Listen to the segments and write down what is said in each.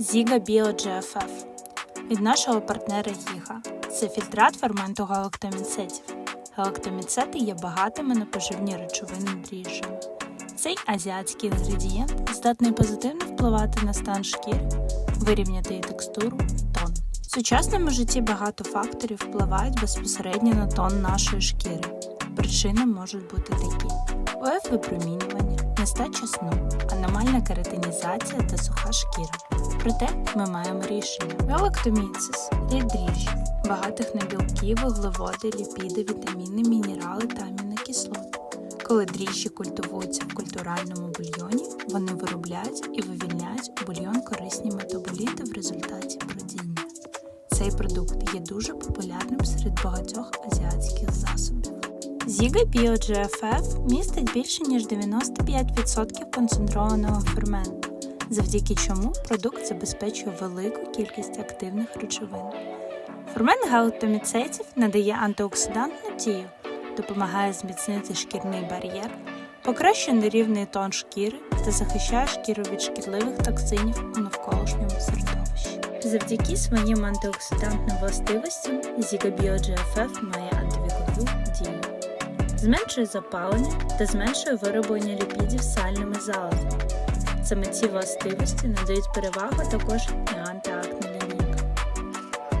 Ziga Bio GFF від нашого партнера Гіга. Це фільтрат ферменту галактоміцетів. Галактоміцети є багатими на поживні речовини дріжджами. Цей азіатський інгредієнт здатний позитивно впливати на стан шкіри, вирівняти її текстуру тон. В сучасному житті багато факторів впливають безпосередньо на тон нашої шкіри. Причини можуть бути такі: ОФ випромінювання, нестача сну, аномальна кератинізація та суха шкіра. Проте ми маємо рішення: галактоміцис, рід дріжджі, багатих на білки, вуглеводи, ліпіди, вітаміни, мінерали та амінокислоти. Коли дріжджі культивуються в культуральному бульйоні, вони виробляють і вивільняють у бульйон корисні метаболіти в результаті бродіння. Цей продукт є дуже популярним серед багатьох азіатських засобів. Ziga Bio GFF містить більше ніж 95% концентрованого ферменту, завдяки чому продукт забезпечує велику кількість активних речовин. Фермент галактоміцетів надає антиоксидантну дію, допомагає зміцнити шкірний бар'єр, покращує нерівний тон шкіри та захищає шкіру від шкідливих токсинів у навколишньому середовищі. Завдяки своїм антиоксидантним властивостям GFF має антивікову дію зменшує запалення та зменшує вироблення ліпідів сальними залозами. Саме ці властивості надають перевагу також і антиакне лінійка.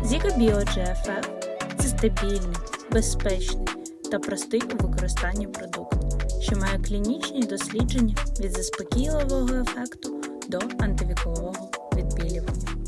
Ziga Bio GFF – це стабільний, безпечний та простий у використанні продукт, що має клінічні дослідження від заспокійливого ефекту до антивікового відбілювання.